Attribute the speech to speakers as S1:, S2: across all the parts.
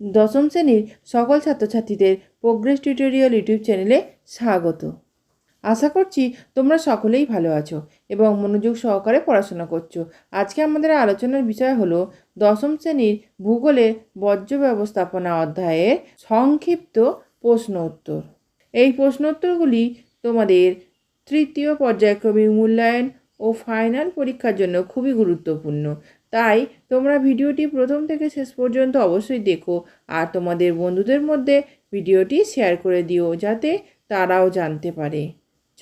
S1: দশম শ্রেণির সকল ছাত্রছাত্রীদের প্রোগ্রেস টিউটোরিয়াল ইউটিউব চ্যানেলে স্বাগত। আশা করছি তোমরা সকলেই ভালো আছো এবং মনোযোগ সহকারে পড়াশোনা করছ। আজকে আমাদের আলোচনার বিষয় হলো দশম শ্রেণির ভূগোলের বর্জ্য ব্যবস্থাপনা অধ্যায়ের সংক্ষিপ্ত প্রশ্ন উত্তর। এই প্রশ্ন উত্তরগুলি তোমাদের তৃতীয় পর্যায়ক্রমিক মূল্যায়ন ও ফাইনাল পরীক্ষার জন্য খুবই গুরুত্বপূর্ণ। তাই তোমরা ভিডিওটি প্রথম থেকে শেষ পর্যন্ত অবশ্যই দেখো আর তোমাদের বন্ধুদের মধ্যে ভিডিওটি শেয়ার করে দিও যাতে তারাও জানতে পারে।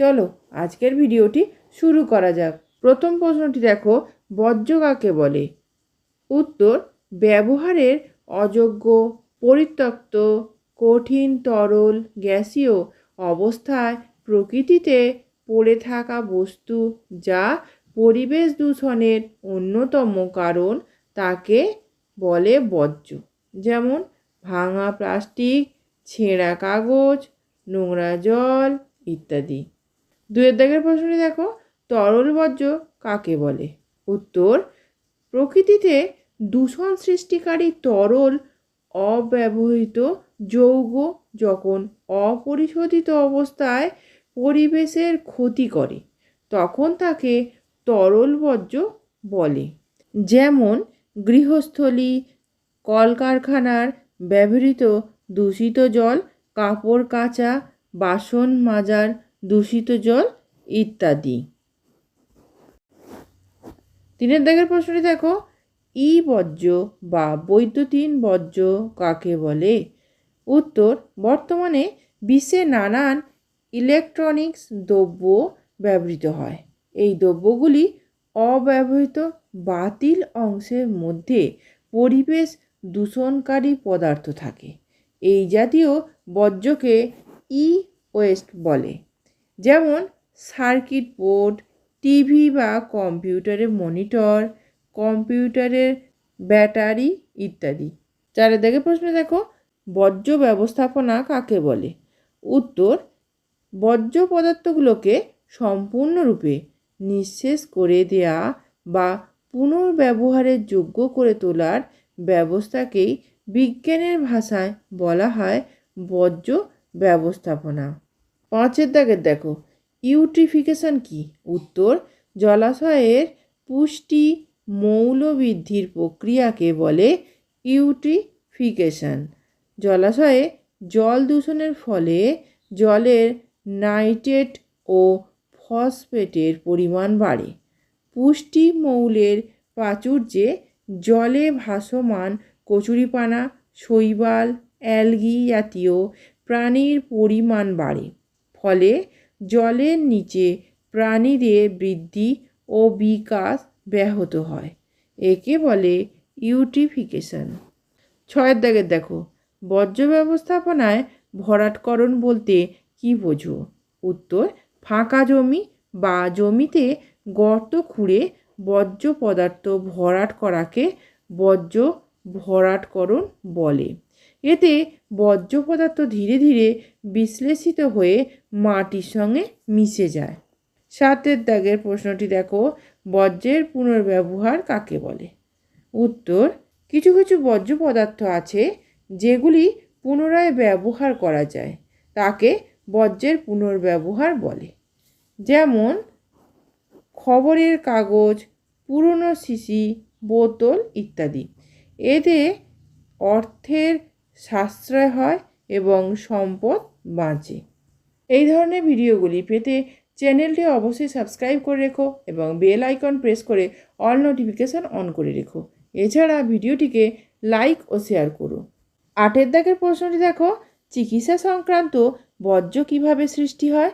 S1: চলো আজকের ভিডিওটি শুরু করা যাক। প্রথম প্রশ্নটি দেখো, বর্জ্য কাকে বলে? উত্তর, ব্যবহারের অযোগ্য, পরিত্যক্ত, কঠিন, তরল, গ্যাসীয় অবস্থায় প্রকৃতিতে পড়ে থাকা বস্তু যা পরিবেশ দূষণের অন্যতম কারণ তাকে বলে বর্জ্য। যেমন, ভাঙা প্লাস্টিক, ছেঁড়া কাগজ, নোংরা জল ইত্যাদি। দুয়ের দাগের প্রশ্নটি দেখো, তরল বর্জ্য কাকে বলে? উত্তর, প্রকৃতিতে দূষণ সৃষ্টিকারী তরল অব্যবহৃত যৌগ যখন অপরিশোধিত অবস্থায় পরিবেশের ক্ষতি করে, তখন তাকে তরল বর্জ্য বলে। যেমন গৃহস্থলী, কলকারখানার ব্যবহৃত দূষিত জল, কাপড় কাচা, বাসন মাজার, দূষিত জল ইত্যাদি। তিনের দাগের প্রশ্নটি দেখো, ই বর্জ্য বা বৈদ্যুতিন বর্জ্য কাকে বলে? উত্তর, বর্তমানে বিশ্বে নানান ইলেকট্রনিক্স দ্রব্য ব্যবহৃত হয়। এই দ্রব্যগুলি অব্যবহৃত বাতিল অংশের মধ্যে পরিবেশ দূষণকারী পদার্থ থাকে। এই জাতীয় বর্জ্যকে ই ওয়েস্ট বলে। যেমন সার্কিট বোর্ড, টিভি বা কম্পিউটারের মনিটর, কম্পিউটারের ব্যাটারি ইত্যাদি। চারের দিকে প্রশ্ন দেখো, বর্জ্য ব্যবস্থাপনা কাকে বলে? উত্তর, বর্জ্য পদার্থগুলোকে সম্পূর্ণরূপে নিঃশেষ করে দেয়া বা পুনর্ব্যবহারের যোগ্য করে তোলার ব্যবস্থাকেই বিজ্ঞানের ভাষায় বলা হয় বর্জ্য ব্যবস্থাপনা। পাঁচের দাগের দেখো, ইউট্রিফিকেশন কি? উত্তর, জলাশয়ের পুষ্টি মৌল বৃদ্ধির প্রক্রিয়াকে বলে ইউট্রিফিকেশন। জলাশয়ে জল দূষণের ফলে জলের নাইট্রেট ও ফসফেটের পরিমাণ বাড়ে। পুষ্টি মৌলের প্রাচুর্যে জলে ভাসমান কচুরিপানা, শৈবাল, অ্যালগি জাতীয় প্রাণীর পরিমাণ বাড়ে। ফলে জলের নিচে প্রাণীদের বৃদ্ধি ও বিকাশ ব্যাহত হয়। একে বলে ইউট্রিফিকেশন। ছয়ের দাগের দেখো, বর্জ্য ব্যবস্থাপনায় ভরাটকরণ বলতে কি বোঝো? উত্তর ফাঁকা জমি বা জমিতে গর্ত খুঁড়ে বর্জ্য পদার্থ ভরাট করাকে বর্জ্য ভরাটকরণ বলে। এতে বর্জ্য পদার্থ ধীরে ধীরে বিশ্লেষিত হয়ে মাটির সঙ্গে মিশে যায়। সাতের দাগের প্রশ্নটি দেখো, বর্জ্যের পুনর্ব্যবহার কাকে বলে? উত্তর, কিছু কিছু বর্জ্য পদার্থ আছে যেগুলি পুনরায় ব্যবহার করা যায়, তাকে বর্জ্যের পুনর্ব্যবহার বলে। যেমন খবরের কাগজ, পুরনো শিশি বোতল ইত্যাদি। এতে অর্থের সাশ্রয় হয় এবং সম্পদ বাঁচে। এই ধরনের ভিডিওগুলি পেতে চ্যানেলটি অবশ্যই সাবস্ক্রাইব করে রেখো এবং বেল আইকন প্রেস করে অল নোটিফিকেশান অন করে রেখো। এছাড়া ভিডিওটিকে লাইক ও শেয়ার করো। আটের দাগের প্রশ্নটি দেখো, চিকিৎসা সংক্রান্ত বর্জ্য কীভাবে সৃষ্টি হয়?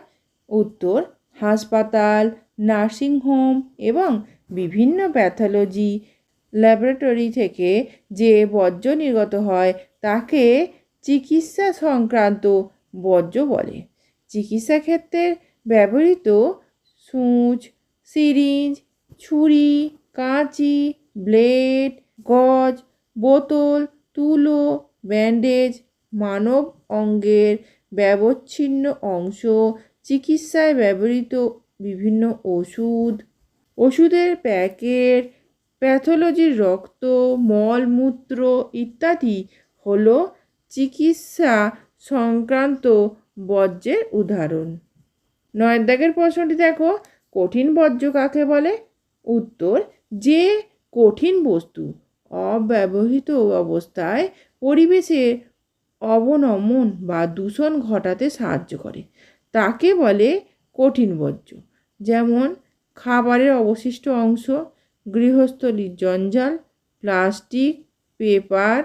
S1: উত্তর হাসপাতাল নার্সিংহোম এবং বিভিন্ন প্যাথোলজি ল্যাবরেটরি থেকে যে বর্জ্য নির্গত হয় তাকে চিকিৎসা সংক্রান্ত বর্জ্য বলে। চিকিৎসা ক্ষেত্রে ব্যবহৃত সূচ, সিরিঞ্জ, ছুরি, কাঁচি, ব্লেড, গজ, বোতল, তুলো, ব্যান্ডেজ মানব অঙ্গের ব্যবচ্ছিন্ন অংশ চিকিৎসায় ব্যবহৃত বিভিন্ন ওষুধ, ওষুধের প্যাকেট, প্যাথোলজির রক্ত, মলমূত্র ইত্যাদি হল চিকিৎসা সংক্রান্ত বর্জ্যের উদাহরণ। নয় দাগের প্রশ্নটি দেখো, কঠিন বর্জ্য কাকে বলে? উত্তর, যে কঠিন বস্তু অব্যবহৃত অবস্থায় পরিবেশে অবনমন বা দূষণ ঘটাতে সাহায্য করে। তাকে বলে কঠিন বর্জ্য। যেমন খাবারের অবশিষ্ট অংশ, গৃহস্থলীর জঞ্জাল, প্লাস্টিক, পেপার,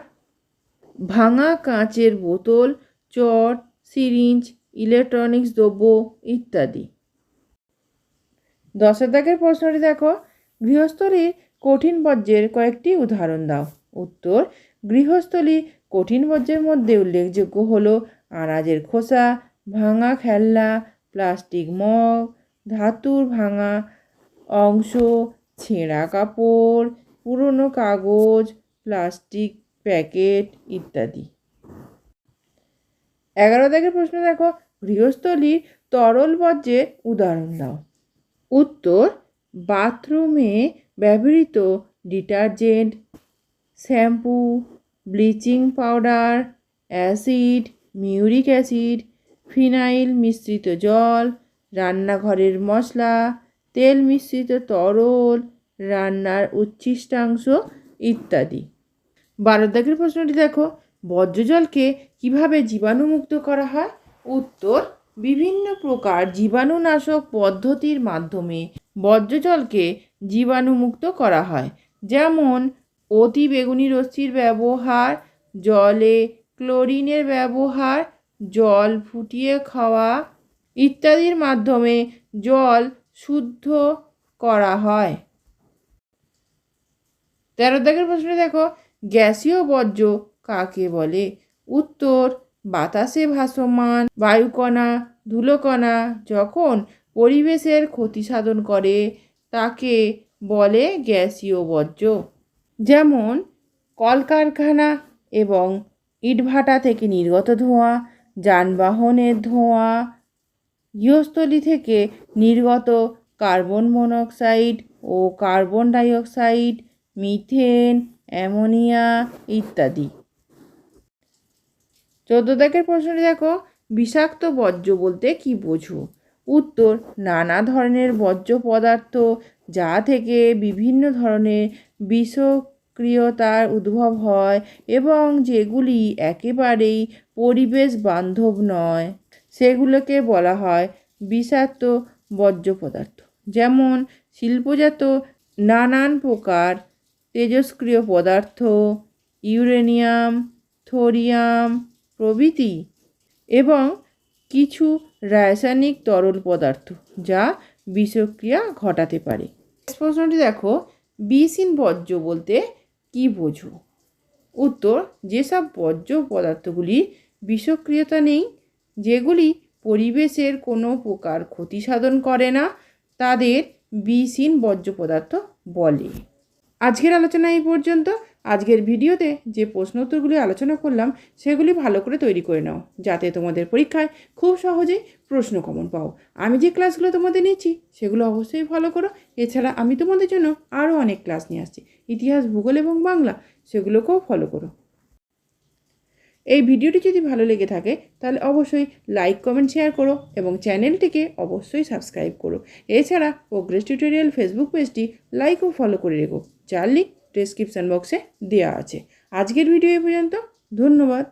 S1: ভাঙা কাঁচের বোতল চট সিরিঞ্জ, ইলেকট্রনিক্স, দ্রব্য ইত্যাদি। দশের দাগের প্রশ্নটি দেখো। গৃহস্থলীর কঠিন বর্জ্যের কয়েকটি উদাহরণ দাও। উত্তর, গৃহস্থলী কঠিন বর্জ্যের মধ্যে উল্লেখযোগ্য হলো আনাজের খোসা ভাঙা খেলনা প্লাস্টিক মগ, ধাতুর ভাঙা অংশ, ছেঁড়া কাপড়, পুরনো কাগজ প্লাস্টিক প্যাকেট ইত্যাদি। এগারো দাগের প্রশ্ন দেখো। গৃহস্থলীর তরল বর্জ্যের উদাহরণ দাও। উত্তর, বাথরুমে ব্যবহৃত detergent, shampoo, bleaching powder, acid, muriatic acid phenyl মিশ্রিত জল, রান্নাঘরের মশলা, তেল মিশ্রিত তরল, রান্নার উচ্ছিষ্টাংশ ইত্যাদি। বারো দাগের প্রশ্নটি দেখো বর্জ্য জলকে কীভাবে জীবাণুমুক্ত করা হয়? উত্তর, বিভিন্ন প্রকার জীবাণুনাশক পদ্ধতির মাধ্যমে বর্জ্য জলকে জীবাণুমুক্ত করা হয়। যেমন অতি বেগুনি রশ্মির ব্যবহার, জলে ক্লোরিনের ব্যবহার জল ফুটিয়ে খাওয়া ইত্যাদির মাধ্যমে জল শুদ্ধ করা হয়। তেরো দাগের প্রশ্নে দেখো, গ্যাসীয় বর্জ্য কাকে বলে? উত্তর, বাতাসে ভাসমান বায়ুকণা, ধুলোকণা যখন পরিবেশের ক্ষতি সাধন করে, তাকে বলে গ্যাসীয় বর্জ্য। যেমন, কলকারখানা এবং ইটভাটা থেকে নির্গত ধোঁয়া যানবাহনের ধোঁয়া। গৃহস্থলী থেকে নির্গত কার্বন মনোক্সাইড ও কার্বন ডাইঅক্সাইড, মিথেন, অ্যামোনিয়া ইত্যাদি। চোদ্দ দাগের প্রশ্নটি দেখো, বিষাক্ত বর্জ্য বলতে কি বোঝো? উত্তর, নানা ধরনের বর্জ্য পদার্থ যা থেকে বিভিন্ন ধরনের বিষক্রিয়তার উদ্ভব হয় এবং যেগুলি একেবারেই পরিবেশ বান্ধব নয়। সেগুলোকে বলা হয় বিষাক্ত বর্জ্য পদার্থ যেমন শিল্পজাত নানান প্রকার তেজস্ক্রিয় পদার্থ, ইউরেনিয়াম, থোরিয়াম প্রভৃতি এবং কিছু রাসায়নিক তরল পদার্থ যা বিষক্রিয়া ঘটাতে পারে। প্রশ্নটি দেখো বিষহীন বর্জ্য বলতে কি বোঝো? উত্তর, যেসব বর্জ্য পদার্থগুলি বিষক্রিয়তা নেই, যেগুলি পরিবেশের কোনো প্রকার ক্ষতি সাধন করে না, তাদের বিষহীন বর্জ্য পদার্থ বলে। আজকের আলোচনা এই পর্যন্ত। আজকের ভিডিওতে যে প্রশ্ন উত্তরগুলি আলোচনা করলাম, সেগুলি ভালো করে তৈরি করে নাও, যাতে তোমাদের পরীক্ষায় খুব সহজেই প্রশ্ন কমন পাও। আমি যে ক্লাসগুলো তোমাদের নিচ্ছি, সেগুলো অবশ্যই ফলো করো। এছাড়া আমি তোমাদের জন্য আরও অনেক ক্লাস নিয়ে আসছি, ইতিহাস, ভূগোল এবং বাংলা, সেগুলোকেও ফলো করো। এই ভিডিওটি যদি ভালো লেগে থাকে, তাহলে অবশ্যই লাইক কমেন্ট শেয়ার করো এবং চ্যানেলটিকে অবশ্যই সাবস্ক্রাইব করো। এছাড়া প্রোগ্রেস টিউটোরিয়াল ফেসবুক পেজটি লাইক ও ফলো করে রেখো। যার লিঙ্ক ডিসক্রিপশান বক্সে দেওয়া আছে। আজকের ভিডিও এ পর্যন্ত ধন্যবাদ।